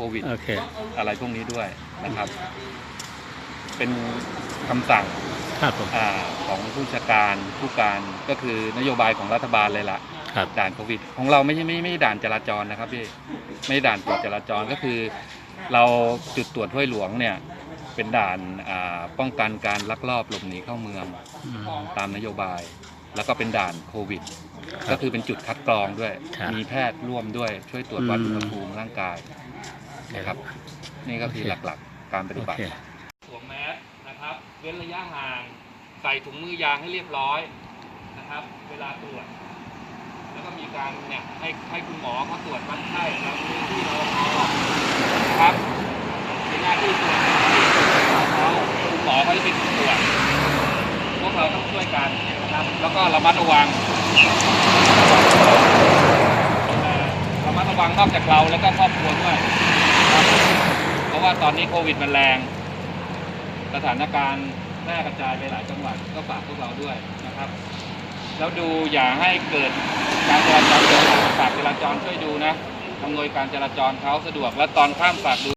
ควิดโอเค อะไรพวกนี้ด้วยนะครับ เป็นคำสั่งครับผม อาของผู้จัดการผู้การก็คือนโยบายของรัฐบาลเลยล่ะ ครับ ด่านโควิด ของเราไม่ใช่ไม่ไม่ใช่ด่านจราจรนะครับพี่ไม่ใช่ด่านตรวจจราจรก็คือ เราจุดตรวจห้วยหลวงเนี่ย เป็นด่านอ่าป้องกันการลักลอบหลบหนีเข้าเมืองอืม ตามนโยบาย แล้วก็เป็นด่านโควิด ครับก็คือเป็นจุดคัดกรองด้วย ครับมีแพทย์ร่วมด้วยช่วยตรวจวัดอืม อุณหภูมิร่างกาย นะครับ นี่ก็คือโอเคหลักๆการปฏิโอบัติเคสวมแมสนะครับ เว้นระยะห่าง ใส่ถุงมือยางให้เรียบร้อยนะครับ เวลาตรวจ แล้วก็มีการเนี่ยให้ให้คุณหมอเขาตรวจวัดไข้ตามพื้นที่เราพอนะครับมีหน้าที่ตรวจของเขาคุณหมอเขาจะเป็นคนตรวจพวกเราต้องช่วยกันนะครับ แล้วก็ระมัดระวังเอ่อระมัดระวังนอกจากเราแล้วก็ครอบครัวด้วยนะครับเพราะว่าตอนนี้โควิดมันแรง สถานการณ์แพร่กระจายไปหลายจังหวัดก็ฝากพวกเราด้วยนะครับ แล้วดูอย่าให้เกิดการจราจรเดิดฝากจราจรช่วยดูนะอำนวยการจราจรเขาสะดวกและตอนข้ามฝากดู